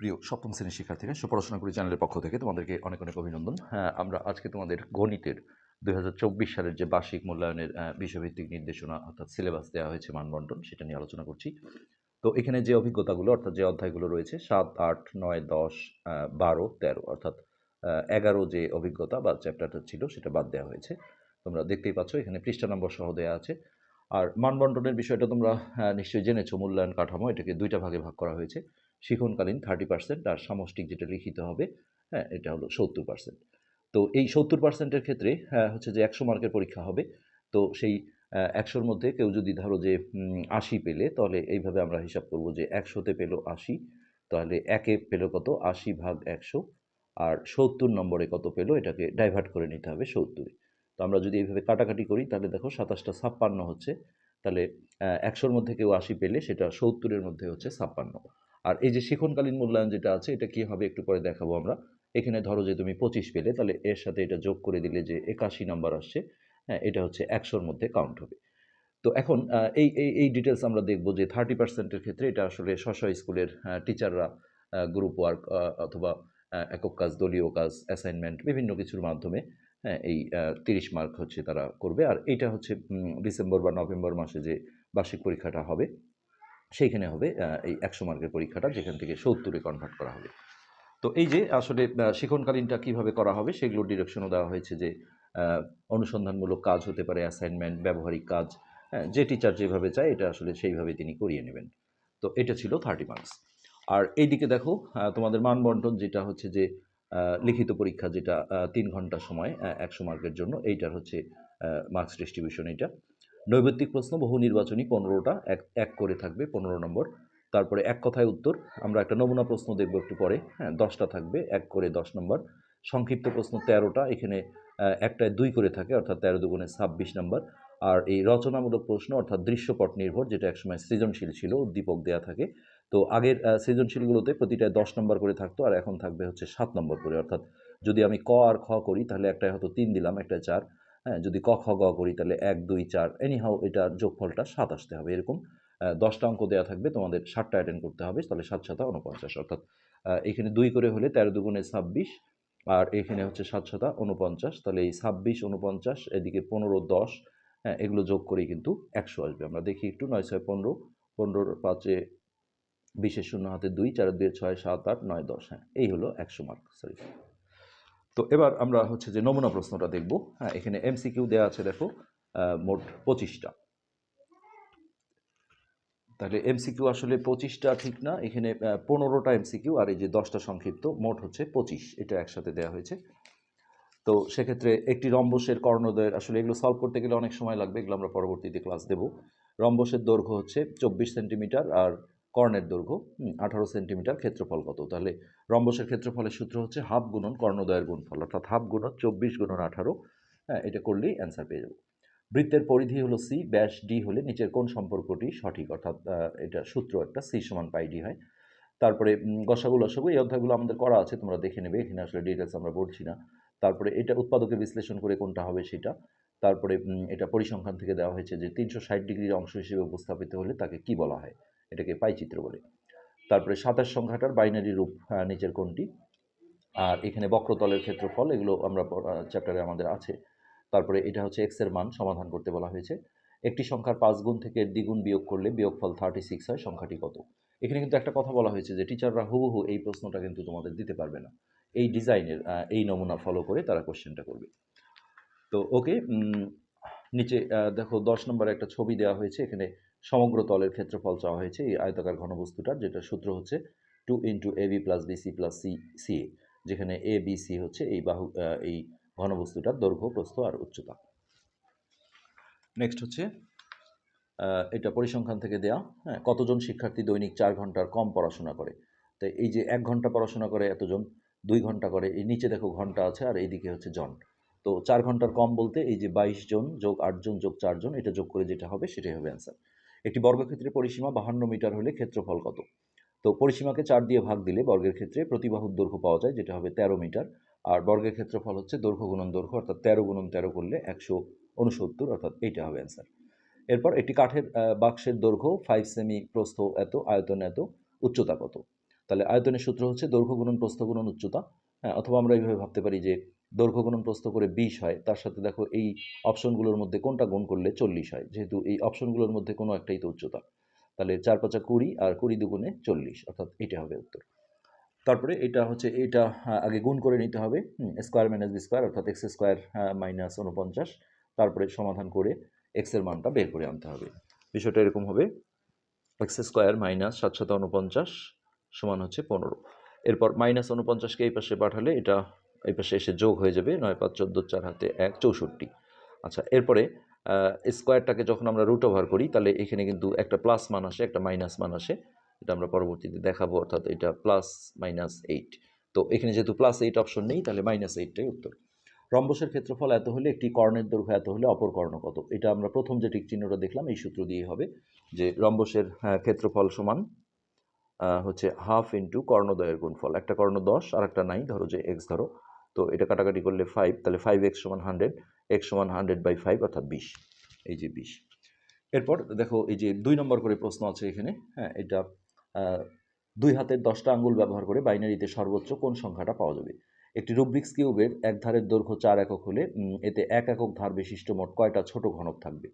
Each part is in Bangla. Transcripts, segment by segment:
প্রিয় সপ্তম শ্রেণির শিক্ষার্থীরা সুপড়াশোনা করি চ্যানেলের পক্ষ থেকে তোমাদেরকে অনেক অনেক অভিনন্দন। হ্যাঁ আমরা আজকে তোমাদের গণিতের দুই হাজার চব্বিশ সালের যে বার্ষিক মূল্যায়নের বিষয়ভিত্তিক নির্দেশনা অর্থাৎ সিলেবাস দেওয়া হয়েছে মানবন্টন সেটা নিয়ে আলোচনা করছি। তো এখানে যে অভিজ্ঞতাগুলো, অর্থাৎ যে অধ্যায়গুলো রয়েছে, সাত, আট, নয়, দশ বারো, তেরো, অর্থাৎ এগারো যে অভিজ্ঞতা বা চ্যাপ্টারটা ছিল, সেটা বাদ দেওয়া হয়েছে। তোমরা দেখতেই পাচ্ছ, এখানে পৃষ্ঠা নম্বর সহ দেওয়া আছে। আর মানবন্টনের বিষয়টা তোমরা নিশ্চয়ই জেনেছো, মূল্যায়ন কাঠামো, এটাকে দুইটা ভাগে ভাগ করা হয়েছে। শিখনকালীন থার্টি পার্সেন্ট আর সামষ্টিক যেটা লিখিত হবে হ্যাঁ এটা হলো সত্তর পার্সেন্ট তো এই সত্তর পার্সেন্টের ক্ষেত্রে হ্যাঁ, হচ্ছে যে একশো মার্কের পরীক্ষা হবে। তো সেই একশোর মধ্যে কেউ যদি ধরো যে আশি পেলে তাহলে এইভাবে আমরা হিসাব করব যে একশোতে পেল আশি তাহলে একে পেল কত? আশি ভাগ একশো। আর সত্তর নম্বরে কত পেল? এটাকে ডাইভার্ট করে নিতে হবে সত্তরে। তো আমরা যদি এইভাবে কাটাকাটি করি তাহলে দেখো সাতাশটা ছাপ্পান্ন হচ্ছে। তাহলে একশোর মধ্যে কেউ আশি পেলে সেটা সত্তরের মধ্যে হচ্ছে ছাপ্পান্ন। আর এই যে শিখনকালীন মূল্যায়ন যেটা আছে, এটা কি হবে একটু পরে দেখাবো আমরা। এখানে ধরো যে তুমি পঁচিশ পেলে, তাহলে এর সাথে এটা যোগ করে দিলে যে একাশি নাম্বার আসছে হ্যাঁ এটা হচ্ছে একশোর মধ্যে কাউন্ট হবে। তো এখন এই এই এই ডিটেলস আমরা দেখব যে থার্টি পার্সেন্টের ক্ষেত্রে এটা আসলে স্ব স্কুলের টিচাররা গ্রুপ ওয়ার্ক অথবা একক কাজ, দলীয় কাজ অ্যাসাইনমেন্ট বিভিন্ন কিছুর মাধ্যমে হ্যাঁ এই তিরিশ মার্ক হচ্ছে তারা করবে। আর এটা হচ্ছে ডিসেম্বর বা নভেম্বর মাসে যে বার্ষিক পরীক্ষাটা হবে। সেইখানে হবে এই একশো মার্কের পরীক্ষাটা যেখান থেকে সত্তরে কনভার্ট করা হবে। তো এই যে আসলে আহ, শিক্ষণকালীনটা কীভাবে করা হবে সেগুলোর ডিরেকশনও দেওয়া হয়েছে যে অনুসন্ধানমূলক কাজ হতে পারে অ্যাসাইনমেন্ট ব্যবহারিক কাজ হ্যাঁ, যে টিচার যেভাবে চায় এটা আসলে সেইভাবে তিনি করিয়ে নেবেন। তো এটা ছিল থার্টি মার্কস আর এইদিকে দেখো তোমাদের মানবন্টন যেটা হচ্ছে যে লিখিত পরীক্ষা যেটা তিন ঘণ্টা সময় একশো মার্কের জন্য এইটার হচ্ছে মার্কস ডিস্ট্রিবিউশন এটা। নৈবেত্তিক প্রশ্ন, বহু নির্বাচনী পনেরোটা এক এক করে থাকবে, পনেরো নম্বর। তারপরে এক কথায় উত্তর, আমরা একটা নমুনা প্রশ্ন দেখব একটু পরে হ্যাঁ দশটা থাকবে, এক করে দশ নম্বর। সংক্ষিপ্ত প্রশ্ন তেরোটা, এখানে একটায় দুই করে থাকে, অর্থাৎ তেরো দুগুণে ছাব্বিশ নম্বর। আর এই রচনামূলক প্রশ্ন, অর্থাৎ দৃশ্যপট নির্ভর, যেটা একসময় সৃজনশীল ছিল, উদ্দীপক দেয়া থাকে। তো আগের সৃজনশীলগুলোতে প্রতিটায় দশ নম্বর করে থাকতো, আর এখন থাকবে হচ্ছে সাত নম্বর করে। অর্থাৎ যদি আমি ক আর খ করি, তাহলে একটায় হয়তো তিন দিলাম, একটায় চার। হ্যাঁ যদি ক খ গ করি তাহলে এক, দুই, চার এনিহাও এটার যোগফলটা সাত আসতে হবে। এরকম দশটা অঙ্ক দেওয়া থাকবে, তোমাদের ষাটটা অ্যাটেন্ড করতে হবে, তাহলে সাত, সাতা উনপঞ্চাশ অর্থাৎ এখানে দুই করে হলে তেরো দুগুণে ছাব্বিশ, আর এখানে হচ্ছে সাত, সাতা উনপঞ্চাশ তাহলে এই ছাব্বিশ উনপঞ্চাশ এদিকে পনেরো, দশ হ্যাঁ এগুলো যোগ করেই কিন্তু একশো আসবে। আমরা দেখি একটু, নয়, ছয়, পনেরো, পনেরোর পাঁচে বিশের শূন্য, হাতে দুই, চারের দুয়ে ছয়, সাত, আট, নয়, দশ হ্যাঁ এই হলো একশো মার্ক সরি তো এবার আমরা হচ্ছে যে নমুনা প্রশ্নটা দেখব। হ্যাঁ এখানে এমসিকিউ দেওয়া আছে, দেখো মোট পঁচিশটা। তাহলে এমসিকিউ আসলে পঁচিশটা ঠিক না? এখানে পনেরোটা এমসিকিউ আর এই যে দশটা সংক্ষিপ্ত, মোট হচ্ছে পঁচিশ, এটা একসাথে দেওয়া হয়েছে। তো সেক্ষেত্রে একটি রম্বসের কর্ণদয়ের আসলে এগুলো সলভ করতে গেলে অনেক সময় লাগবে, এগুলো আমরা পরবর্তীতে ক্লাস দেব। রম্বসের দৈর্ঘ্য হচ্ছে চব্বিশ সেন্টিমিটার আর কর্ণের দৈর্ঘ্য আঠারো সেন্টিমিটার ক্ষেত্রফল কত? তাহলে রম্বসের ক্ষেত্রফলের সূত্র হচ্ছে হাফ গুণন কর্ণদয়ের গুণফল অর্থাৎ হাফ গুণন চব্বিশ গুণন আঠারো। হ্যাঁ এটা করলেই অ্যান্সার পেয়ে যাব। বৃত্তের পরিধি হলো সি ব্যাস ডি হলে নিচের কোন সম্পর্কটি সঠিক? অর্থাৎ এটা সূত্র একটা সি সমান পাই ডি হয়। তারপরে উম, গসাগু লসাগু এই অধ্যায়গুলো আমাদের করা আছে তোমরা দেখে নেবে এখানে আসলে ডিটেলস আমরা বলছি না। তারপরে এটা উৎপাদকে বিশ্লেষণ করে কোনটা হবে সেটা। তারপরে এটা পরিসংখ্যান থেকে দেওয়া হয়েছে যে তিনশো ষাট ডিগ্রির অংশ হিসেবে উপস্থাপিত হলে তাকে কি বলা হয়? এটাকে পাই চিত্র বলে। তারপরে সাতাশ সংখ্যাটার বাইনারি রূপ নিচের কোনটি আর এখানে বক্রতলের ক্ষেত্রফল, এগুলো আমরা চ্যাপ্টারে আমাদের আছে। তারপরে এটা হচ্ছে এক্সের মান সমাধান করতে বলা হয়েছে। একটি সংখ্যার পাঁচ গুণ থেকে দ্বিগুণ বিয়োগ করলে বিয়োগফল থার্টি সিক্স হয়, সংখ্যাটি কত? এখানে কিন্তু একটা কথা বলা হয়েছে যে টিচাররা হুবহু এই প্রশ্নটা কিন্তু তোমাদের দিতে পারবে না। এই ডিজাইনের এই নমুনা ফলো করে তারা কোশ্চেনটা করবে। তো ওকে নিচে দেখো দশ নম্বরে একটা ছবি দেওয়া হয়েছে। এখানে সমগ্র তলের ক্ষেত্রফল চাওয়া হয়েছে এই আয়তাকার ঘনবস্তুটার যেটা সূত্র হচ্ছে two into A B plus BC plus C C যেখানে এ বি সি হচ্ছে এই বাহু এই ঘনবস্তুটার দৈর্ঘ্য, প্রস্থ আর উচ্চতা। নেক্সট হচ্ছে এটা পরিসংখ্যান থেকে দেয়া হ্যাঁ কতজন শিক্ষার্থী দৈনিক চার ঘণ্টার কম পড়াশোনা করে? তো এই যে এক ঘণ্টা পড়াশোনা করে এতজন, দুই ঘণ্টা করে, এই নিচে দেখো ঘণ্টা আছে আর এইদিকে হচ্ছে জন। তো চার ঘণ্টার কম বলতে এই যে বাইশ জন যোগ আটজন যোগ চারজন এটা যোগ করে যেটা হবে সেটাই হবে অ্যান্সার একটি বর্গক্ষেত্রের পরিসীমা বাহান্ন মিটার হলে ক্ষেত্রফল কত? তো পরিসীমাকে চার দিয়ে ভাগ দিলে বর্গের ক্ষেত্রে প্রতিবাহুর দৈর্ঘ্য পাওয়া যায়, যেটা হবে তেরো মিটার। আর বর্গের ক্ষেত্রফল হচ্ছে দৈর্ঘ্য গুণন দৈর্ঘ্য, অর্থাৎ তেরো গুণন তেরো করলে একশো উনসত্তর, অর্থাৎ এইটা হবে অ্যান্সার এরপর একটি কাঠের বাক্সের দৈর্ঘ্য ফাইভ সেমি প্রস্থ এত, আয়তন এত, উচ্চতা কত? তাহলে আয়তনের সূত্র হচ্ছে দৈর্ঘ্য গুণন প্রস্থ গুণন উচ্চতা। হ্যাঁ অথবা আমরা এইভাবে ভাবতে পারি যে দৈর্ঘ্য গুণন প্রস্থ করে বিশ হয়, তার সাথে দেখো এই অপশনগুলোর মধ্যে কোনটা গুণ করলে চল্লিশ হয়, যেহেতু এই অপশনগুলোর মধ্যে কোনো একটাই তো উচ্চতা। তাহলে চার পাঁচা কুড়ি আর কুড়ি দুগুণে চল্লিশ, অর্থাৎ এটা হবে উত্তর। তারপরে এটা হচ্ছে, এটা আগে গুণ করে নিতে হবে স্কোয়ার মাইনাস বি স্কোয়ার অর্থাৎ এক্স স্কোয়ার মাইনাস উনপঞ্চাশ তারপরে সমাধান করে এক্সের মানটা বের করে আনতে হবে। বিষয়টা এরকম হবে এক্স স্কোয়ার মাইনাস সাতশত উনপঞ্চাশ সমান হচ্ছে পনেরো। এরপর মাইনাস উনপঞ্চাশকে এই পাশে পাঠালে এটা এই পাশে এসে যোগ হয়ে যাবে নয় পাঁচ চোদ্দ চার হাতে এক চৌষট্টি। আচ্ছা এরপরে স্কোয়ারটাকে যখন আমরা রুট ওভার করি তাহলে এখানে কিন্তু একটা প্লাস মান আসে একটা মাইনাস মান আসে। এটা আমরা পরবর্তীতে দেখাবো অর্থাৎ এটা প্লাস মাইনাস এইট তো এখানে যেহেতু প্লাস এইট অপশন নেই তাহলে মাইনাস এইটটাই উত্তর। রম্বসের ক্ষেত্রফল এত হলে একটি কর্ণের দৈর্ঘ্য এত হলে অপর কর্ণ কত? এটা আমরা প্রথম যে টিক চিহ্নটা দেখলাম এই সূত্র দিয়ে হবে যে রম্বসের আহ, ক্ষেত্রফল সমান হচ্ছে হাফ ইন্টু কর্ণদয়ের গুণফল। একটা কর্ণ দশ আর একটা নাই ধরো যে এক্স ধরো। তো এটা কাটাকাটি করলে ফাইভ তাহলে ফাইভ এক্স সমান হান্ড্রেড এক্স সমান হান্ড্রেড বাই ফাইভ অর্থাৎ বিশ, এই যে বিশ। এরপর দেখো এই যে দুই নম্বর করে প্রশ্ন আছে এখানে হ্যাঁ এটা দুই হাতের দশটা আঙ্গুল ব্যবহার করে বাইনারিতে সর্বোচ্চ কোন সংখ্যাটা পাওয়া যাবে? একটি রুব্রিক্স কিউবের এক ধারের দৈর্ঘ্য চার একক হলে এতে এক একক ধার বিশিষ্ট মোট কয়টা ছোট ঘনক থাকবে?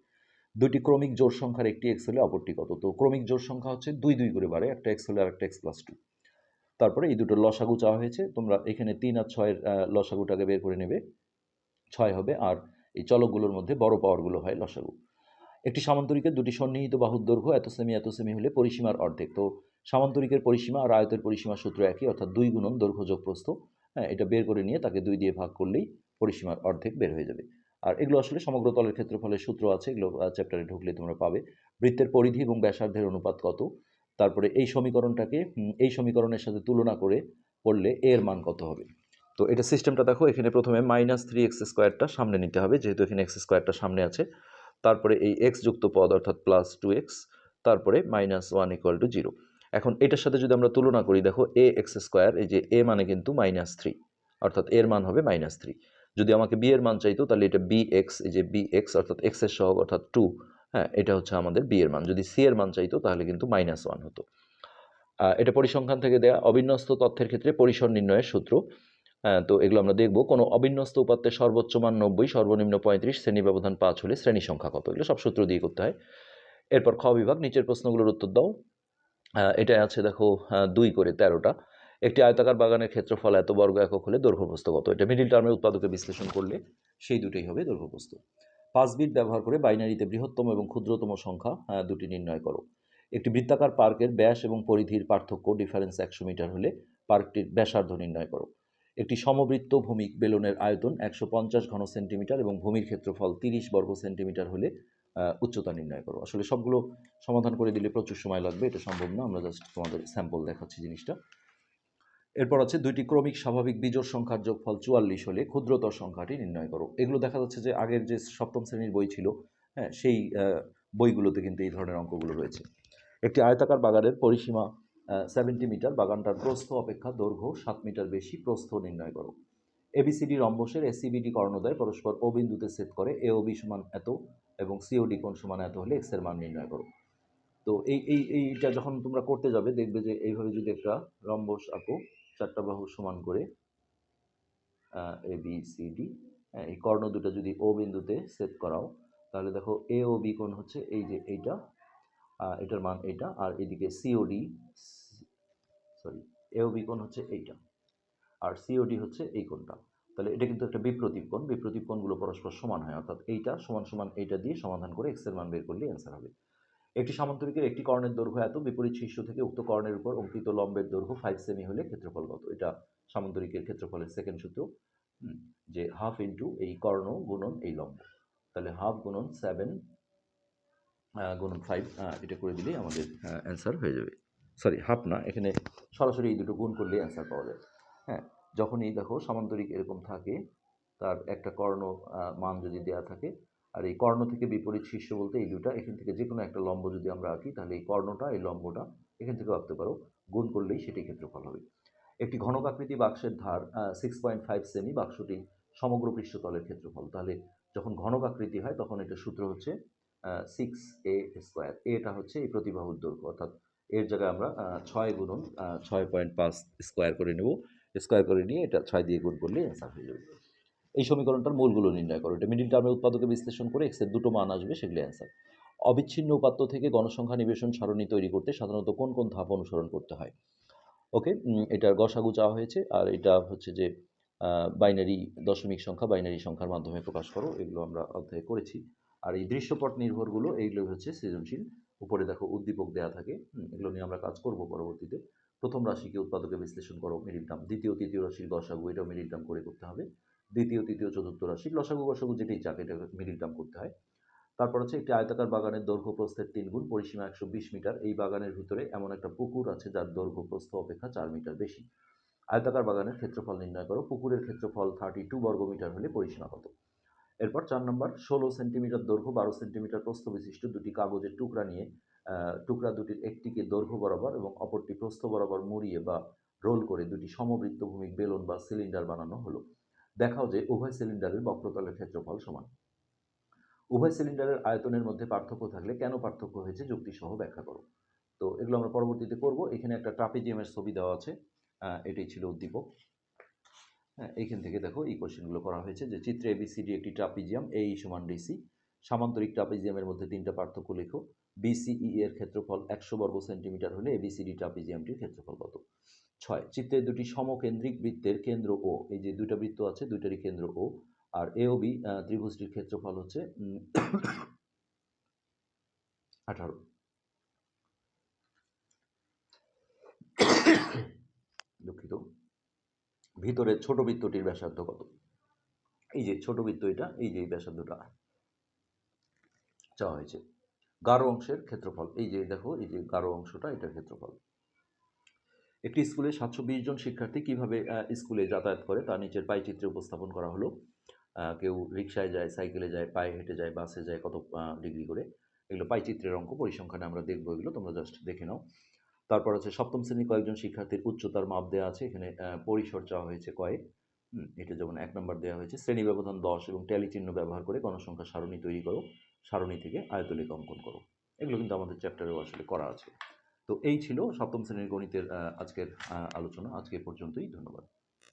দুটি ক্রমিক জোর সংখ্যার একটি এক্স হলে অপরটি কত? তো ক্রমিক জোর সংখ্যা হচ্ছে দুই দুই করে বাড়ে, একটা এক্স হলে আর একটা এক্স প্লাস টু তারপরে এই দুটো লসাগু চাওয়া হয়েছে। তোমরা এখানে তিন আর ছয়ের লসাগুটাকে বের করে নেবে। ছয় হবে। আর এই চলকগুলোর মধ্যে বড় পাওয়ারগুলো হয় লসাগু। একটি সামান্তরিকের, দুটি সন্নিহিত বাহুর দৈর্ঘ্য এত সেমি এত সেমি হলে পরিসীমার অর্ধেক। তো সামান্তরিকের পরিসীমা আর আয়তের পরিসীমার সূত্র একই, অর্থাৎ দুই গুণন দৈর্ঘ্য যোগ প্রস্থ হ্যাঁ এটা বের করে নিয়ে তাকে দুই দিয়ে ভাগ করলেই পরিসীমার অর্ধেক বের হয়ে যাবে। আর এগুলো আসলে সমগ্র তলের ক্ষেত্রফলের সূত্র আছে। এগুলো চ্যাপ্টারে ঢুকলে তোমরা পাবে। বৃত্তের পরিধি এবং ব্যাসার্ধের অনুপাত কত? তারপরে এই সমীকরণটাকে এই সমীকরণের সাথে তুলনা করে করলে এর মান কত হবে? তো এটা সিস্টেমটা দেখো, এখানে প্রথমে মাইনাস থ্রি এক্স স্কোয়ারটা সামনে নিতে হবে, যেহেতু এখানে এক্স স্কোয়ারটা সামনে আছে। তারপরে এই এক্স যুক্ত পদ অর্থাৎ প্লাস টু এক্স তারপরে minus one equal to zero এখন এটার সাথে যদি আমরা তুলনা করি, দেখো এ এক্স স্কোয়ার এই যে এ মানে কিন্তু মাইনাস থ্রি অর্থাৎ এর মান হবে মাইনাস থ্রি যদি আমাকে বি এর মান চাইতো, তাহলে এটা বি এক্স এই যে বি এক্স অর্থাৎ এক্সের সহগ অর্থাৎ টু হ্যাঁ এটা হচ্ছে আমাদের বি এর মান। যদি সি এর মান চাইতো, তাহলে কিন্তু মাইনাস ওয়ান হতো। এটা পরিসংখ্যান থেকে দেয়া। অবিন্যস্ত তথ্যের ক্ষেত্রে পরিসর নির্ণয়ের সূত্র। তো এগুলো আমরা দেখব। কোনো অবিন্যস্ত উপাত্তের সর্বোচ্চ মান নব্বই, সর্বনিম্ন পঁয়ত্রিশ, শ্রেণি ব্যবধান পাঁচ হলে শ্রেণি সংখ্যা কত? এগুলো সব সূত্র দিয়ে করতে হয়। এরপর খ বিভাগ, নিচের প্রশ্নগুলোর উত্তর দাও। এটা আছে দেখো দুই করে তেরোটা। একটি আয়তাকার বাগানের ক্ষেত্রফল এত বর্গ একক হলে দৈর্ঘ্যপ্রস্থ কত? এটা মিডিল টার্মের উৎপাদকে বিশ্লেষণ করলে সেই দুটোই হবে দৈর্ঘ্যপ্রস্থ। পাঁচ বিট ব্যবহার করে বাইনারিতে বৃহত্তম এবং ক্ষুদ্রতম সংখ্যা দুটি নির্ণয় করো। একটি বৃত্তাকার পার্কের ব্যাস এবং পরিধির পার্থক্য ডিফারেন্স একশো মিটার হলে পার্কটির ব্যাসার্ধ নির্ণয় করো। একটি সমবৃত্ত ভূমিক বেলুনের আয়তন একশো পঞ্চাশ ঘন সেন্টিমিটার এবং ভূমির ক্ষেত্রফল তিরিশ বর্গ সেন্টিমিটার হলে উচ্চতা নির্ণয় করো। আসলে সবগুলো সমাধান করে দিলে প্রচুর সময় লাগবে, এটা সম্ভব না, আমরা জাস্ট তোমাদের স্যাম্পল দেখাচ্ছি জিনিসটা। এরপর আছে দুইটি ক্রমিক স্বাভাবিক বিজোড় সংখ্যার যোগফল চুয়াল্লিশ হলে ক্ষুদ্রতর সংখ্যাটি নির্ণয় করো। এগুলো দেখা যাচ্ছে যে আগের যে সপ্তম শ্রেণির বই ছিল হ্যাঁ সেই বইগুলোতে কিন্তু এই ধরনের অঙ্কগুলো রয়েছে। একটি আয়তাকার বাগানের পরিসীমা সেভেন্টি মিটার বাগানটার প্রস্থ অপেক্ষা দৈর্ঘ্য সাত মিটার বেশি, প্রস্থ নির্ণয় করো। এবিসিডি রম্বসের এসিবিডি কর্ণদয় পরস্পর ও বিন্দুতে সেট করে এ ও বি সমান এত এবং সিওডি কোণ সমান এত হলে এক্সের মান নির্ণয় করো। তো এই, এইটা যখন তোমরা করতে যাবে, দেখবে যে এইভাবে যদি একটা রম্বস আঁকো চারটা বাহু সমান করে এ বি সি ডি এই কর্ণ দুটো যদি ও বিন্দুতে সেট করাও, তাহলে দেখো এ ও বি কোণ হচ্ছে এই যে এইটা এটার মান এইটা, আর এদিকে COD sorry A O B কোণ হচ্ছে এইটা, আর সিওডি হচ্ছে এই কোণটা। তাহলে এটা কিন্তু একটা বিপ্রতীপ কোণ, বিপ্রতীপ কোণগুলো পরস্পর সমান হয়, অর্থাৎ এইটা সমান সমান এইটা দিয়ে সমাধান করে এক্সের মান বের করলে অ্যান্সার হবে। একটি সামান্তরিকের একটি কর্ণের দৈর্ঘ্য এত, বিপরীত শীর্ষ থেকে উক্ত কর্ণের উপর অঙ্কিত লম্বের দৈর্ঘ্য ফাইভ সেমি হলে ক্ষেত্রফল কত? এটা সামান্তরিকের ক্ষেত্রফলের সেকেন্ড সূত্র। যে হাফ ইন্টু এই কর্ণ গুণন এই লম্ব। তাহলে হাফ গুণন সেভেন গুণন ফাইভ এটা করে দিলেই আমাদের অ্যান্সার হয়ে যাবে। সরি হাফ না, এখানে সরাসরি এই দুটো গুণ করলে অ্যান্সার পাওয়া যায়। হ্যাঁ যখনই দেখো সামান্তরিক এরকম থাকে, তার একটা কর্ণ মান যদি দেওয়া থাকে আর এই কর্ণ থেকে বিপরীত শীর্ষ বলতে এই দুটা, এখান থেকে যে কোনো একটা লম্ব যদি আমরা আঁকি, তাহলে এই কর্ণটা, এই লম্বটা এখান থেকেও আঁকতে পারো। গুণ করলেই সেটি ক্ষেত্রফল হবে। একটি ঘনকাকৃতি বাক্সের ধার সিক্স পয়েন্ট ফাইভ সেমি বাক্সটি সমগ্র পৃষ্ঠতলের ক্ষেত্রফল। তাহলে যখন ঘনকাকৃতি হয়, তখন এটা সূত্র হচ্ছে সিক্স এ স্কোয়ার এটা হচ্ছে এই প্রতিবাহুর দৈর্ঘ্য। অর্থাৎ এর জায়গায় আমরা ছয় গুণন ছয় পয়েন্ট পাঁচ স্কোয়ার করে নেব। স্কোয়ার করে নিয়ে এটা ছয় দিয়ে গুণ করলে অ্যান্সার হয়ে যাবে। এই সমীকরণটার মূলগুলো নির্ণয় করো। এটা মিডিল টার্মের উৎপাদকে বিশ্লেষণ করে এক্সের দুটো মান আসবে সেগুলি অ্যান্সার অবিচ্ছিন্ন উপাত্ত থেকে গণসংখ্যা নিবেশন সারণী তৈরি করতে সাধারণত কোন কোন ধাপ অনুসরণ করতে হয়? ওকে এটার গসাগু চাওয়া হয়েছে আর এটা হচ্ছে যে বাইনারি দশমিক সংখ্যা বাইনারি সংখ্যার মাধ্যমে প্রকাশ করো। এগুলো আমরা অধ্যায় করেছি। আর এই দৃশ্যপট নির্ভরগুলো, এইগুলো হচ্ছে সৃজনশীল। উপরে দেখো উদ্দীপক দেওয়া থাকে। এগুলো নিয়ে আমরা কাজ করব পরবর্তীতে। প্রথম রাশিকে উৎপাদকে বিশ্লেষণ করো মিডিল টার্ম। দ্বিতীয়, তৃতীয় রাশির গসাগু, এটাও মিডিল টার্ম করে করতে হবে। দ্বিতীয়, তৃতীয়, চতুর্থ রাশি লসাগু গসাগু যেটাই চাক এটা মিডিল টার্ম করতে হয়। তারপর হচ্ছে একটি আয়তাকার বাগানের দৈর্ঘ্য প্রস্থের তিন গুণ, পরিসীমা একশো বিশ মিটার। এই বাগানের ভিতরে এমন একটা পুকুর আছে যার দৈর্ঘ্য প্রস্থ অপেক্ষা চার মিটার বেশি। আয়তাকার বাগানের ক্ষেত্রফল নির্ণয় করো। পুকুরের ক্ষেত্রফল থার্টি টু বর্গমিটার হলে পরিসীমা কত? এরপর চার নম্বর, ষোলো সেন্টিমিটার দৈর্ঘ্য, বারো সেন্টিমিটার প্রস্থ বিশিষ্ট দুটি কাগজের টুকরা নিয়ে টুকরা দুটির একটিকে দৈর্ঘ্য বরাবর এবং অপরটি প্রস্থ বরাবর মুড়িয়ে বা রোল করে দুটি সমবৃত্ত সমবৃত্তভূমিক বেলুন বা সিলিন্ডার বানানো হলো। দেখাও যে উভয় সিলিন্ডারের বক্রতলের ক্ষেত্রফল সমান। উভয় সিলিন্ডারের আয়তনের মধ্যে পার্থক্য থাকলে কেন পার্থক্য হয়েছে যুক্তিসহ ব্যাখ্যা করো। তো এগুলো আমরা পরবর্তীতে করব। এখানে একটা ট্রাপিজিয়ামের ছবি দেওয়া আছে। এটাই ছিল উদ্দীপক। হ্যাঁ এইখান থেকে দেখো এই কোশ্চেনগুলো করা হয়েছে যে চিত্রে এবিসিডি একটি ট্রাপিজিয়াম এই সমান ডিসি সামান্তরিক ট্রাপিজিয়ামের মধ্যে তিনটা পার্থক্য লেখো। বিসিই এর ক্ষেত্রফল একশো বর্গ সেন্টিমিটার হলে এবিসিডি ট্রাপিজিয়ামটির ক্ষেত্রফল কত? ছয় চিত্রে দুটি সমকেন্দ্রিক বৃত্তের কেন্দ্র ও এই যে দুইটা বৃত্ত আছে, দুইটারই কেন্দ্র ও আর এ বি ত্রিভুজটির ক্ষেত্রফল হচ্ছে আঠারো। দুঃখিত। ভিতরে ছোট বৃত্তটির ব্যাসার্ধ কত? এই যে ছোট বৃত্ত এটা, এই যে ব্যাসার্ধটা চাওয়া হয়েছে। গাঢ় অংশের ক্ষেত্রফল, এই যে দেখো, এই যে গাঢ় অংশটা, এটার ক্ষেত্রফল। একটি স্কুলে সাতশো বিশ জন শিক্ষার্থী কীভাবে স্কুলে যাতায়াত করে তা নিচের পাই চিত্রে উপস্থাপন করা হলো। কেউ রিক্সায় যায় সাইকেলে যায় পায়ে হেঁটে যায় বাসে যায় কত ডিগ্রি করে। এগুলো পাই চিত্রের অঙ্ক পরিসংখ্যানে আমরা দেখব এগুলো তোমরা জাস্ট দেখে নাও। তারপর হচ্ছে সপ্তম শ্রেণির কয়েকজন শিক্ষার্থীর উচ্চতার মাপ দেওয়া আছে এখানে আহ, পরিসর চাওয়া হয়েছে কয়েক। এটা যেমন এক নম্বর দেওয়া হয়েছে। শ্রেণি ব্যবধান দশ এবং ট্যালি চিহ্ন ব্যবহার করে গণসংখ্যা সারণী তৈরি করো সারণী থেকে আয়তলিক অঙ্কন করো। এগুলো কিন্তু আমাদের চ্যাপ্টারেও আসলে করা আছে। তো এই ছিল সপ্তম শ্রেণির গণিতের আজকের আলোচনা। আজকে পর্যন্তই। ধন্যবাদ।